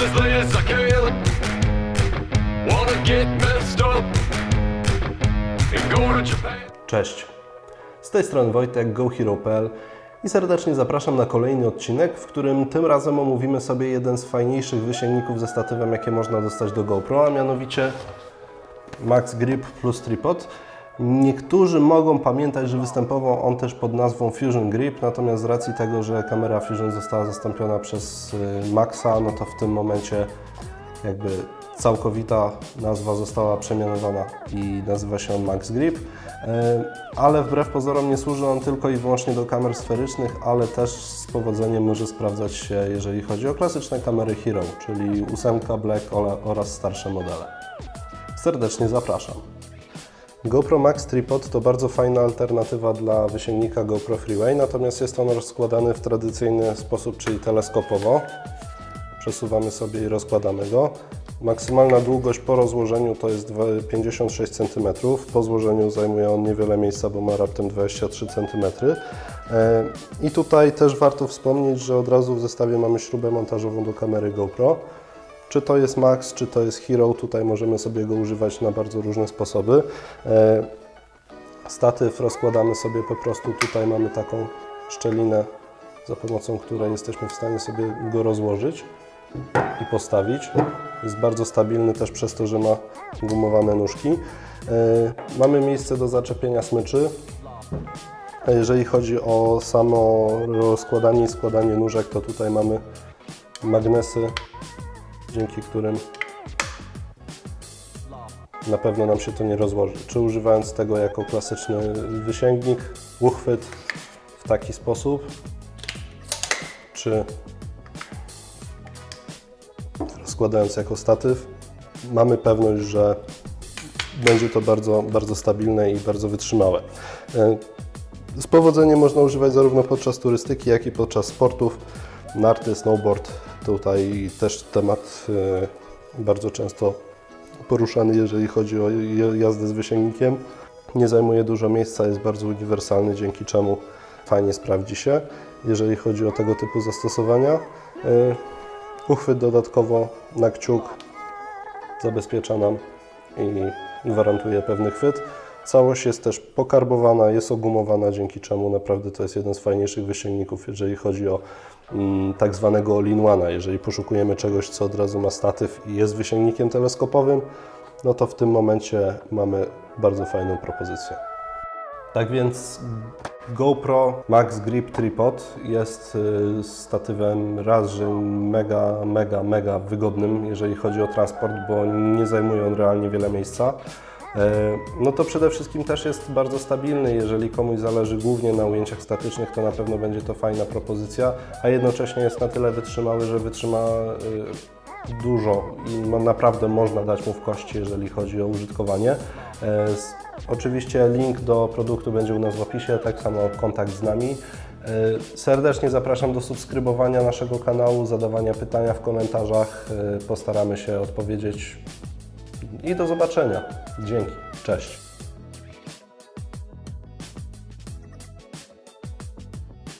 as I can. Wanna get messed up and go to Japan. Cześć. Z tej strony Wojtek, GoHero.pl i serdecznie zapraszam na kolejny odcinek, w którym tym razem omówimy sobie jeden z fajniejszych wysięgników ze statywem, jakie można dostać do GoPro, a mianowicie Max Grip plus Tripod. Niektórzy mogą pamiętać, że występował on też pod nazwą Fusion Grip, natomiast z racji tego, że kamera Fusion została zastąpiona przez y, Maxa, no to w tym momencie jakby całkowita nazwa została przemianowana i nazywa się on Max Grip. E, Ale wbrew pozorom nie służy on tylko i wyłącznie do kamer sferycznych, ale też z powodzeniem może sprawdzać się, jeżeli chodzi o klasyczne kamery Hero, czyli 8 Black oraz starsze modele. Serdecznie zapraszam. GoPro Max Tripod to bardzo fajna alternatywa dla wysięgnika GoPro Freeway, natomiast jest on rozkładany w tradycyjny sposób, czyli teleskopowo. Przesuwamy sobie i rozkładamy go. Maksymalna długość po rozłożeniu to jest dwa- 56 cm. Po złożeniu zajmuje on niewiele miejsca, bo ma raptem 23 cm. E, I tutaj też warto wspomnieć, że od razu w zestawie mamy śrubę montażową do kamery GoPro. Czy to jest Max, czy to jest Hero, tutaj możemy sobie go używać na bardzo różne sposoby. E, Statyw rozkładamy sobie po prostu, tutaj mamy taką szczelinę, za pomocą której jesteśmy w stanie sobie go rozłożyć i postawić. Jest bardzo stabilny też przez to, że ma gumowane nóżki. E, Mamy miejsce do zaczepienia smyczy. A jeżeli chodzi o samo rozkładanie i składanie nóżek, to tutaj mamy magnesy, dzięki którym na pewno nam się to nie rozłoży. Czy używając tego jako klasyczny wysięgnik, uchwyt w taki sposób, czy składając jako statyw, mamy pewność, że będzie to bardzo, bardzo stabilne i bardzo wytrzymałe. E, Z powodzeniem można używać zarówno podczas turystyki, jak i podczas sportów. Narty, snowboard, tutaj też temat e, bardzo często poruszany, jeżeli chodzi o jazdę z wysięgnikiem. Nie zajmuje dużo miejsca, jest bardzo uniwersalny, dzięki czemu fajnie sprawdzi się, jeżeli chodzi o tego typu zastosowania. E, Uchwyt dodatkowo na kciuk zabezpiecza nam i gwarantuje pewny chwyt. Całość jest też pokarbowana, jest ogumowana, dzięki czemu naprawdę to jest jeden z fajniejszych wysięgników, jeżeli chodzi o mm, tak zwanego all-in-one'a. Jeżeli poszukujemy czegoś, co od razu ma statyw i jest wysięgnikiem teleskopowym, no to w tym momencie mamy bardzo fajną propozycję. Tak więc GoPro Max Grip Tripod jest y, statywem raz, że mega, mega, mega wygodnym, jeżeli chodzi o transport, bo nie zajmuje on realnie wiele miejsca. E, No to przede wszystkim też jest bardzo stabilny. Jeżeli komuś zależy głównie na ujęciach statycznych, to na pewno będzie to fajna propozycja, a jednocześnie jest na tyle wytrzymały, że wytrzyma y, dużo i naprawdę można dać mu w kości, jeżeli chodzi o użytkowanie. E, Oczywiście link do produktu będzie u nas w opisie, tak samo kontakt z nami. E, Serdecznie zapraszam do subskrybowania naszego kanału, zadawania pytania w komentarzach. E, Postaramy się odpowiedzieć i do zobaczenia. Dzięki. Cześć.